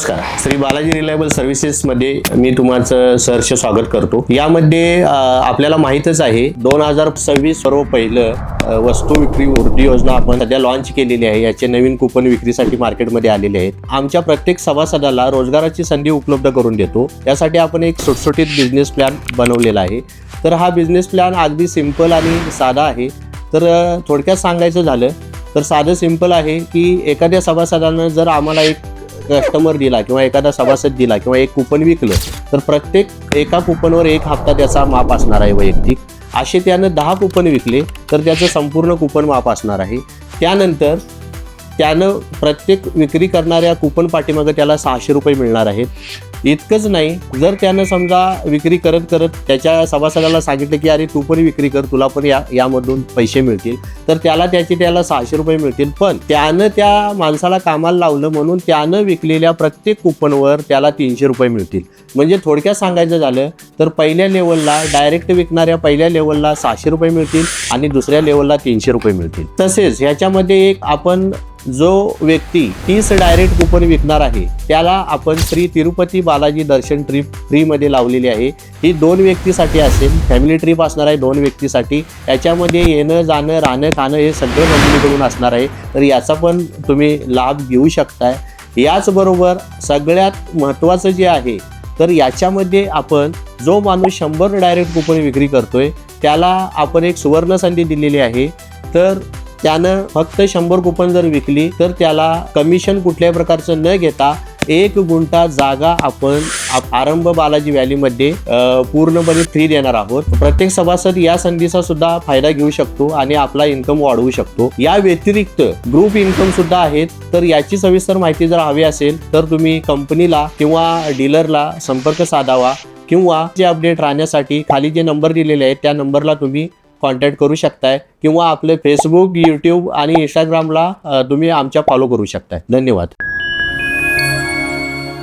नमस्कार. श्री बालाजी रिलायबल सर्व्हिसेसमध्ये मी तुमचं सहर्ष स्वागत करतो. यामध्ये आपल्याला माहीतच आहे दोन हजार सव्वीस सर्व पहिलं वस्तू विक्री वृद्धी योजना आपण सध्या लॉन्च केलेली आहे. याचे नवीन कुपन विक्रीसाठी मार्केटमध्ये आलेले आहेत. आमच्या प्रत्येक सभासदाला रोजगाराची संधी उपलब्ध करून देतो. यासाठी आपण एक सुटसुटीत बिझनेस प्लॅन बनवलेला आहे. तर हा बिझनेस प्लॅन अगदी सिंपल आणि साधा आहे. तर थोडक्यात सांगायचं झालं तर साधं सिंपल आहे की एखाद्या सभासदानं जर आम्हाला एक कस्टमर दिला किंवा एखादा सभासद दिला किंवा एक कुपन विकलं तर प्रत्येक एका कुपनवर एक हप्ता त्याचा माप असणार आहे वैयक्तिक. असे त्यानं दहा कुपन विकले तर त्याचं संपूर्ण कुपन माप असणार आहे. त्यानंतर त्यानं प्रत्येक विक्री करणाऱ्या कुपन पाठीमागं त्याला सहाशे रुपये मिळणार आहेत. इतकंच नाही जर त्यानं समजा विक्री करत करत त्याच्या सभासदाला सांगितलं की अरे तू पण विक्री कर तुला पण या यामधून पैसे मिळतील. तर त्याला त्याचे त्याला सहाशे रुपये मिळतील. पण त्यानं त्या माणसाला कामाला लावलं म्हणून त्यानं विकलेल्या प्रत्येक कुपनवर त्याला तीनशे रुपये मिळतील. म्हणजे थोडक्यात सांगायचं झालं तर पहिल्या लेवलला डायरेक्ट विकणाऱ्या पहिल्या लेवलला सहाशे रुपये मिळतील आणि दुसऱ्या लेवलला तीनशे रुपये मिळतील. तसेच ह्याच्यामध्ये एक आपण जो व्यक्ती तीस डायरेक्ट कुपन विकणार आहे त्याला आपण श्री तिरुपती बालाजी दर्शन ट्रिप फ्रीमध्ये लावलेली आहे. ही दोन व्यक्तीसाठी असेल फॅमिली ट्रिप असणार आहे दोन व्यक्तीसाठी. याच्यामध्ये येणं जाणं राहणं खाणं हे सगळं कंपनीकडून असणार आहे. तर याचा पण तुम्ही लाभ घेऊ शकताय. याचबरोबर सगळ्यात महत्त्वाचं जे आहे तर याच्यामध्ये आपण जो माणूस शंभर डायरेक्ट कुपन विक्री करतोय त्याला आपण एक सुवर्ण संधी दिलेली आहे. तर त्यानं फक्त शंभर कुपन जर विकली तर त्याला कमिशन कुठल्याही प्रकारचं न घेता एक गुंठा जागा आपण आरंभ बालाजी व्हॅलीमध्ये पूर्णपणे फ्री देणार आहोत. प्रत्येक सभासद या संधीचा सुद्धा फायदा घेऊ शकतो आणि आपला इन्कम वाढवू शकतो. या व्यतिरिक्त ग्रुप इन्कम सुद्धा आहेत. तर याची सविस्तर माहिती जर हवी असेल तर तुम्ही कंपनीला किंवा डीलरला संपर्क साधावा किंवा जे अपडेट राहण्यासाठी खाली जे नंबर दिलेले आहेत त्या नंबरला तुम्ही कॉन्टॅक्ट करू शकताय किंवा आपले फेसबुक यूट्यूब आणि इंस्टाग्रामला तुम्ही आमच्या फॉलो करू शकताय. धन्यवाद.